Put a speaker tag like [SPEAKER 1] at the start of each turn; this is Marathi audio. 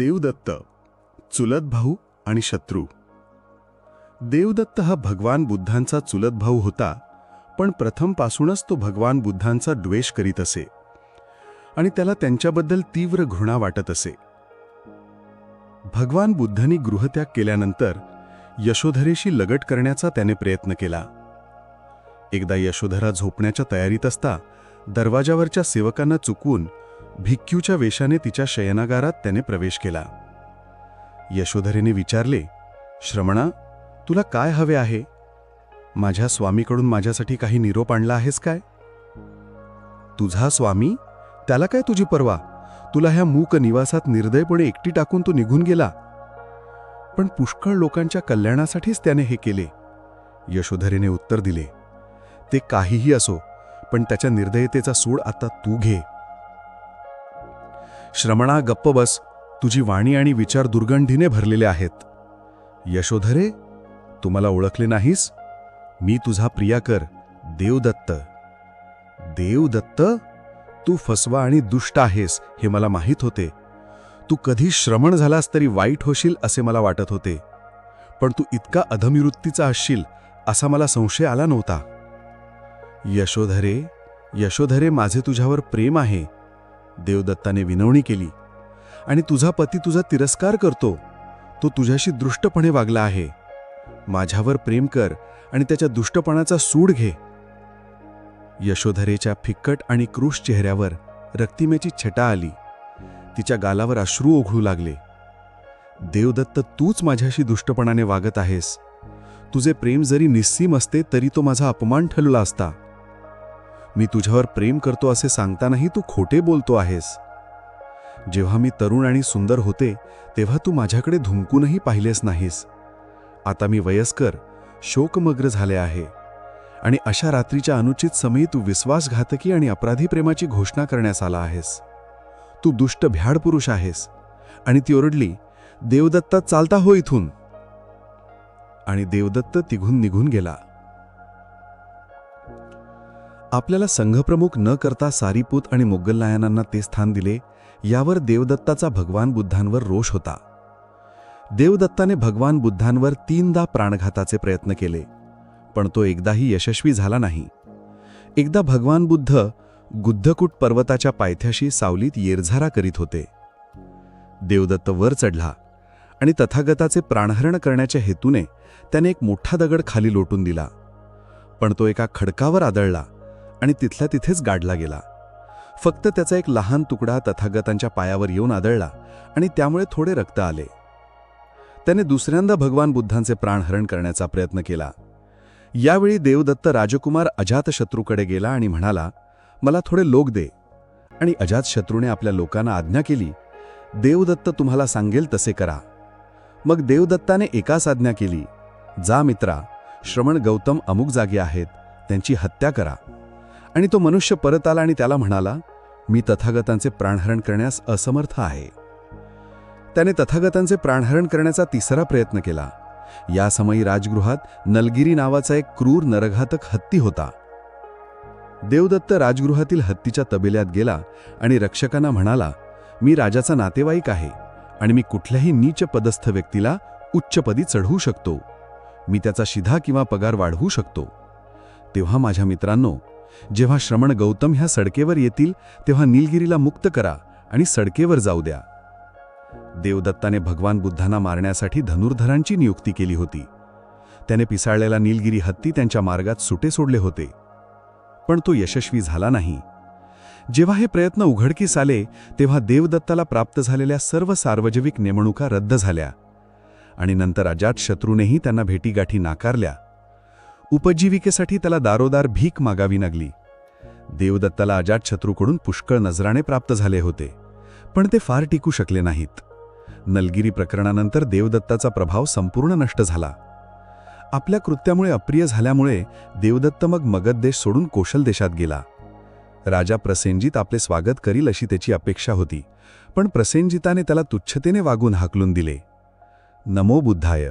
[SPEAKER 1] देवदत्त चुलत भाऊ आणि शत्रू. देवदत्त हा भगवान बुद्धांचा चुलत भाऊ होता पण प्रथमपासूनच तो भगवान बुद्धांचा द्वेष करीत असे आणि त्याला त्यांच्याबद्दल तीव्र घृणा वाटत असे. भगवान बुद्धांनी गृहत्याग केल्यानंतर यशोधरेशी लगट करण्याचा त्याने प्रयत्न केला. एकदा यशोधरा झोपण्याच्या तयारीत असता दरवाजावरच्या सेवकांना चुकवून भिक्खूच्या वेशाने तिच्या शयनागारात त्याने प्रवेश केला. यशोधरेने विचारले श्रमणा तुला काय हवे आहे? माझ्या स्वामीकडून माझ्यासाठी काही निरोप आणला आहेस काय? तुझा स्वामी? त्याला काय तुझी परवा? तुला ह्या मूक निवासात निर्दयपणे एकटी टाकून तो निघून गेला. पण पुष्कळ लोकांच्या कल्याणासाठीच त्याने हे केले. यशोधरेने उत्तर दिले ते काहीही असो पण त्याच्या निर्दयतेचा सूड आता तू घे. श्रमणा गप्प बस तुझी वाणी आणि विचार दुर्गंधीने भरलेले आहेत. यशोधरे तुम्हाला ओळखले नाहीस? मी तुझा प्रियाकर देवदत्त. देवदत्त? तू फसवा आणि दुष्ट आहेस हे मला माहीत होते. तू कधी श्रमण झालास तरी वाईट होशील असे मला वाटत होते. पण तू इतका अधमिवृत्तीचा असशील असा मला संशय आला नव्हता. यशोधरे यशोधरे माझे तुझ्यावर प्रेम आहे. देवदत्ताने विनवणी केली. आणि तुझा पती तुझा तिरस्कार करतो. तो तुझ्याशी दृष्टपणे वागला आहे. माझ्यावर प्रेम कर आणि त्याच्या दुष्टपणाचा सूड घे. यशोधरेच्या फिक्कट आणि क्रूश चेहऱ्यावर रक्तिमेची छटा आली. तिच्या गालावर अश्रू ओघळू लागले. देवदत्त तूच माझ्याशी दुष्टपणाने वागत आहेस. तुझे प्रेम जरी निस्सीम असते तरी तो माझा अपमान ठरला असता. मी तुझ्यावर प्रेम करतो असे सांगतानाही तू खोटे बोलतो आहेस. जेव्हा मी तरुण आणि सुंदर होते तेव्हा तू माझ्याकडे धुमकूनही पाहिलेस नाहीस. आता मी वयस्कर शोकमग्र झाले आहे. आणि अशा रात्रीच्या अनुचित समयी तू विश्वासघातकी आणि अपराधी प्रेमाची घोषणा करण्यास आला आहेस. तू दुष्ट भ्याड पुरुष आहेस. आणि ती ओरडली देवदत्ता चालता हो इथून. आणि देवदत्त तिघून निघून गेला. आपल्याला संघप्रमुख न करता सारीपूत आणि मोगलनायनांना ते स्थान दिले यावर देवदत्ताचा भगवान बुद्धांवर रोष होता. देवदत्ताने भगवान बुद्धांवर तीनदा प्राणघाताचे प्रयत्न केले पण तो एकदाही यशस्वी झाला नाही. एकदा भगवान बुद्ध गुद्धकूट पर्वताच्या पायथ्याशी सावलीत येरझारा करीत होते. देवदत्त वर चढला आणि तथागताचे प्राणहरण करण्याच्या हेतूने त्याने एक मोठा दगड खाली लोटून दिला. पण तो एका खडकावर आदळला आणि तिथल्या तिथेच गाडला गेला. फक्त त्याचा एक लहान तुकडा तथागतांच्या पायावर येऊन आदळला आणि त्यामुळे थोडे रक्त आले. त्याने दुसऱ्यांदा भगवान बुद्धांचे प्राणहरण करण्याचा प्रयत्न केला. यावेळी देवदत्त राजकुमार अजातशत्रूकडे गेला आणि म्हणाला मला थोडे लोक दे. आणि अजातशत्रूने आपल्या लोकांना आज्ञा केली देवदत्त तुम्हाला सांगेल तसे करा. मग देवदत्ताने एकाच आज्ञा केली जा मित्रा श्रवण गौतम अमुक जागी आहेत त्यांची हत्या करा. आणि तो मनुष्य परत आला आणि त्याला म्हणाला मी तथागतांचे प्राणहरण करण्यास असमर्थ आहे. त्याने तथागतांचे प्राणहरण करण्याचा तिसरा प्रयत्न केला. या समयी राजगृहात नलगिरी नावाचा एक क्रूर नरघातक हत्ती होता. देवदत्त राजगृहातील हत्तीच्या तबेल्यात गेला आणि रक्षकांना म्हणाला मी राजाचा नातेवाईक आहे आणि मी कुठल्याही नीच पदस्थ व्यक्तीला उच्चपदी चढवू शकतो. मी त्याचा शिधा किंवा पगार वाढवू शकतो. तेव्हा माझ्या मित्रांनो जेव्हा श्रमण गौतम ह्या सडकेवर येतील तेव्हा नीलगिरीला मुक्त करा आणि सडकेवर जाऊ द्या. देवदत्ताने भगवान बुद्धांना मारण्यासाठी धनुर्धरांची नियुक्ती केली होती. त्याने पिसाळलेला नीलगिरी हत्ती त्यांच्या मार्गात सुटे सोडले होते. पण तो यशस्वी झाला नाही. जेव्हा हे प्रयत्न उघडकीस आले तेव्हा देवदत्ताला प्राप्त झालेल्या सर्व सार्वजनिक नेमणुका रद्द झाल्या. आणि नंतर अजातशत्रूनेही त्यांना भेटीगाठी नाकारल्या. उपजीविकेसाठी त्याला दारोदार भीक मागावी लागली. देवदत्ताला अजातशत्रूकडून पुष्कळ नजराणे प्राप्त झाले होते पण ते फार टिकू शकले नाहीत. नलगिरी प्रकरणानंतर देवदत्ताचा प्रभाव संपूर्ण नष्ट झाला. आपल्या कृत्यामुळे अप्रिय झाल्यामुळे देवदत्त मग मगध देश सोडून कोशल देशात गेला. राजा प्रसेनजीत आपले स्वागत करील अशी त्याची अपेक्षा होती पण प्रसेनजिताने त्याला तुच्छतेने वागून हाकलून दिले. नमो बुद्धाय.